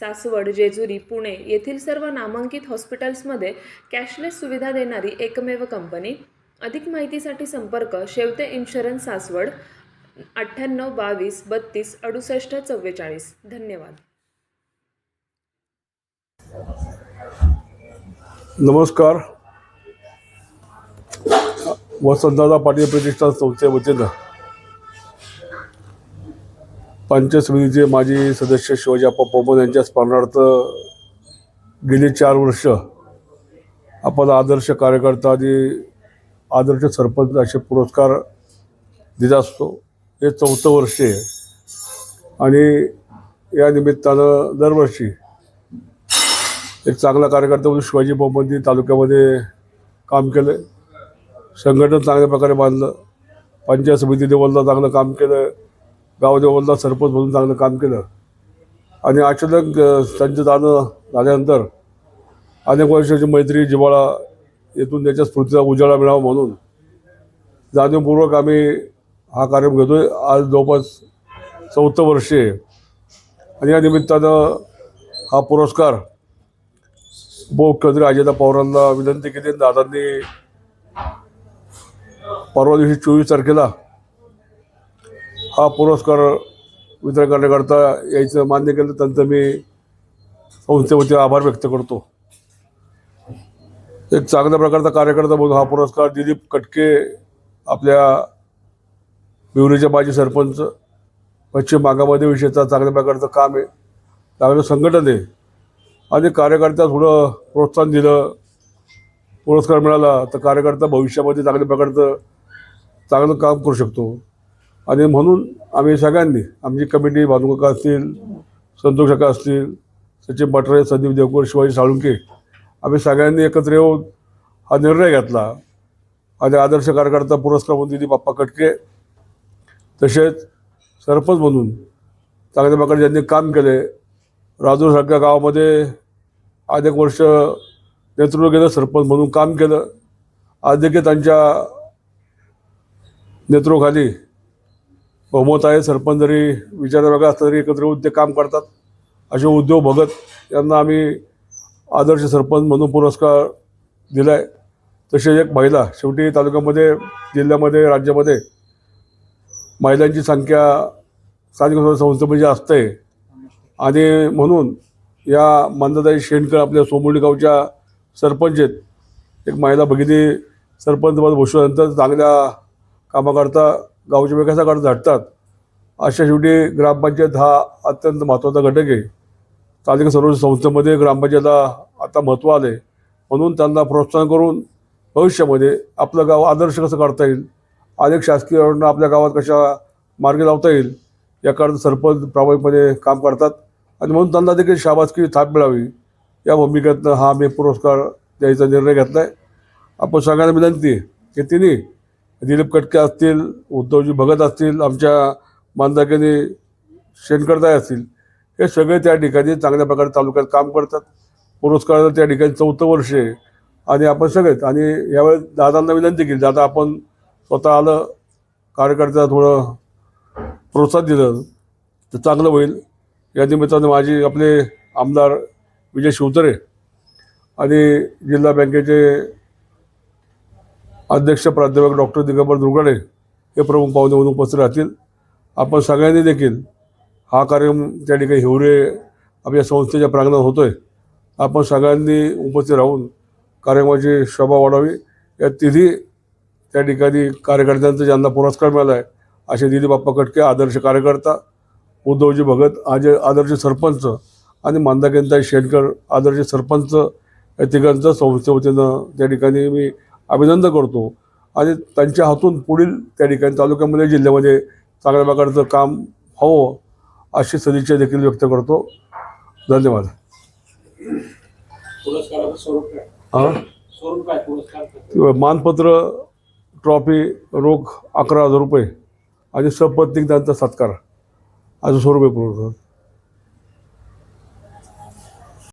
सासवड जेजुरी पुणे येथील सर्व नामांकित हॉस्पिटल्समध्ये कॅशलेस सुविधा देणारी एकमेव कंपनी. अधिक माहितीसाठी संपर्क शेवते इन्शुरन्स सासवड अठ्ठ्याण्णव बावीस बत्तीस अडुसष्ट चव्वेचाळीस. धन्यवाद. नमस्कार. वसंतदादा पाटील प्रतिष्ठान संस्थेवतीनं पंचायत समितीचे माजी सदस्य शिवाजीप्पा पोपन यांच्या स्मरणार्थ गेली चार वर्ष आपण आदर्श कार्यकर्ता आणि आदर्श सरपंच असे पुरस्कार दिला असतो हे चौथं वर्ष आहे. आणि या निमित्तानं दरवर्षी एक चांगला कार्यकर्ता म्हणून शिवाजी पोपंती तालुक्यामध्ये काम केलं. संघटन चांगल्या प्रकारे बांधलं. पंचायत समिती लेवलला चांगलं काम केलं. गाव सरपंच म्हणून चांगलं काम केलं. आणि अचानक त्यांचं जाणं झाल्यानंतर अनेक वर्षाची मैत्री जिव्हाळा येथून त्याच्या स्मृतीचा उजाळा मिळावा म्हणून जाणीवपूर्वक आम्ही हा कार्यक्रम घेतोय. आज जवळपास चौथं वर्ष आहे. आणि या निमित्तानं हा पुरस्कार उपमुख्यमंत्री अजिता पवारांना विनंती केली दादांनी परवा दिवशी चोवीस तारखेला हा पुरस्कार वितरण करण्याकरता यायचं मान्य केलं त्यांचं मी संस्थेवरती आभार व्यक्त करतो. एक चांगल्या प्रकारचा कार्यकर्ता म्हणून हा पुरस्कार दिलीप कटके आपल्या विवरीच्या माजी सरपंच पश्चिम भागामध्ये विषयाचा चांगल्या प्रकारचं काम आहे. चांगलं संघटन आहे आणि कार्यकर्त्या थोडं प्रोत्साहन दिलं पुरस्कार मिळाला तर कार्यकर्ता भविष्यामध्ये चांगल्या प्रकारचं चांगलं काम करू शकतो. आणि म्हणून आम्ही सगळ्यांनी आमची कमिटी भानुकाका असतील संतोष काका असतील सचिन भटरे संदीप देवकर शिवाजी साळुंके आम्ही सगळ्यांनी एकत्र येऊन हा निर्णय घेतला. आणि आदर्श कार्यकर्ता पुरस्कार म्हणून दिली बाप्पा कटके. तसेच सरपंच म्हणून चांगल्या प्रकारे ज्यांनी काम केले राजूरसारख्या गावामध्ये अनेक वर्ष नेतृत्व केलं सरपंच म्हणून काम केलं. आज देखील त्यांच्या नेतृत्वाखाली बहुमत आहे. सरपंच जरी विचार वेगळा असला तरी एकत्र येऊन ते काम करतात. असे उद्योग भगत यांना आम्ही आदर्श सरपंच म्हणून पुरस्कार दिला आहे तसेच एक महिला शेवटी तालुक्यामध्ये जिल्ह्यामध्ये राज्यामध्ये महिलांची संख्या स्थानिक स्वराज्य संस्थेमध्ये जास्त आहे आणि म्हणून या मंदाताई शेणकर आपल्या सोमोली गावच्या सरपंच आहेत. एक महिला भगिनी सरपंच पद भूषल्यानंतर चांगल्या कामाकरता गावच्या विकासाकरता झटतात अशा शेवटी ग्रामपंचायत हा अत्यंत महत्त्वाचा घटक आहे. स्थानिक सर्व संस्थेमध्ये ग्रामपंचायतला आता महत्त्व आलं आहे म्हणून त्यांना प्रोत्साहन करून भविष्यामध्ये आपलं गाव आदर्श कसं काढता येईल अनेक शासकीय योजना आपल्या गावात कशा मार्गी लावता येईल याकरता सरपंच प्रामाणिकपणे काम करतात. आणि म्हणून त्यांना देखील शाबासकी थाप मिळावी. या भूमिकेतनं हा मी पुरस्कार द्यायचा निर्णय घेतला आहे आपण सगळ्यांना विनंती आहे की तिन्ही दिलीप कटके असतील उद्धवजी भगत असतील आमच्या मानदागिनी शेणकरदाय असतील हे सगळे त्या ठिकाणी चांगल्या प्रकारे तालुक्यात काम करतात. पुरस्कार त्या ठिकाणी चौथं वर्ष आहे. आणि आपण सगळेच आणि यावेळेस दादांना विनंती केली दादा आपण स्वतः आलं कार्यकर्त्याला थोडं प्रोत्साहन दिलं तर चांगलं होईल. या निमित्तानं माझी आपले आमदार विजय शिवतरे आणि जिल्हा बँकेचे अध्यक्ष प्राध्यापक डॉक्टर दिगंबर दुर्गाडे हे प्रमुख पाहुणे म्हणून उपस्थित राहतील. आपण सगळ्यांनी देखील हा कार्यक्रम त्या ठिकाणी हिवरे आपल्या संस्थेच्या प्रांगणात होतो आहे आपण सगळ्यांनी उपस्थित राहून कार्यक्रमाची शोभा वाढावी. या तिन्ही त्या ठिकाणी कार्यकर्त्यांचा ज्यांना पुरस्कार मिळाला आहे असे दिलीप बाप्पा कटके आदर्श कार्यकर्ता उद्धवजी भगत आज आदर्श सरपंच आणि मांदाकेंताई शेणकर आदर्श सरपंच या तिघांचं संस्थे वतीनं त्या ठिकाणी मी अभिनंदन करतो. आणि त्यांच्या हातून पुढील त्या ठिकाणी तालुक्यामध्ये जिल्ह्यामध्ये चांगल्या प्रकारचं काम व्हावं अशी सदिच्छा देखील व्यक्त करतो. धन्यवाद. हां? मानपत्र ट्रॉफी रोख अकरा हजार रुपये आणि सपत्नीक त्यांचा सत्कार. असं स्वरूप आहे पुरस्कार.